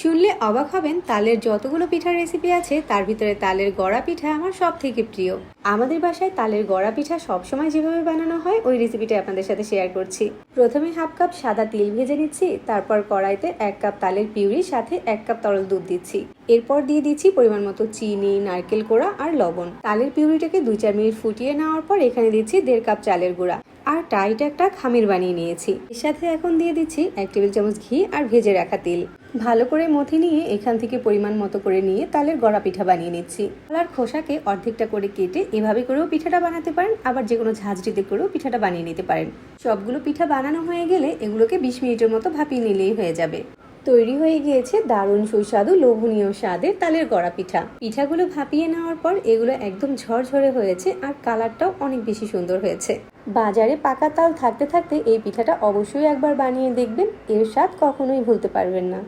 শুনলে অবাক হবেন, তালের যতগুলো পিঠার রেসিপি আছে, তার ভিতরে তালের গড়া পিঠা আমার সব থেকে প্রিয়। আমাদের বাসায় তালের গড়া পিঠা সবসময় যেভাবে বানানো হয়, ওই রেসিপিটা আপনাদের সাথে শেয়ার করছি। প্রথমে হাফ কাপ সাদা তিল ভেজে নিচ্ছি, তারপর কড়াইতে এক কাপ তালের পিউরি সাথে এক কাপ তরল দুধ দিচ্ছি। এরপর দিয়ে দিচ্ছি পরিমাণ মতো চিনি, নারকেল কোড়া আর লবণ। তালের পিউরিটাকে দুই চার মিনিট ফুটিয়ে নেওয়ার পর এখানে দিচ্ছি দেড় কাপ চালের গুঁড়া। আর টাইট একটা খামির বানিয়ে নিয়েছি। এর সাথে এখন দিয়ে দিচ্ছি এক টেবিল চামচ ঘি আর ভেজে রাখা তেল। ভালো করে মথি নিয়ে এখান থেকে পরিমাণ মতো করে নিয়ে তালের গড়া পিঠা বানিয়ে নিচ্ছি। তালার খোসাকে অর্ধেকটা করে কেটে এভাবে করেও পিঠাটা বানাতে পারেন, আবার যে কোনো ঝাঁঝরিতে করেও পিঠাটা বানিয়ে নিতে পারেন। সবগুলো পিঠা বানানো হয়ে গেলে এগুলোকে বিশ মিনিটের মতো ভাপিয়ে নিলেই হয়ে যাবে। তৈরি হয়ে গিয়েছে দারুণ সুস্বাদু লোভনীয় স্বাদের তালের গড়া পিঠা। পিঠাগুলো ভাপিয়ে নেওয়ার পর এগুলো একদম ঝরঝরে হয়েছে আর কালারটাও অনেক বেশি সুন্দর হয়েছে। বাজারে পাকা তাল থাকতে থাকতে এই পিঠাটা অবশ্যই একবার বানিয়ে দেখবেন। এর স্বাদ কখনোই ভুলতে পারবেন না।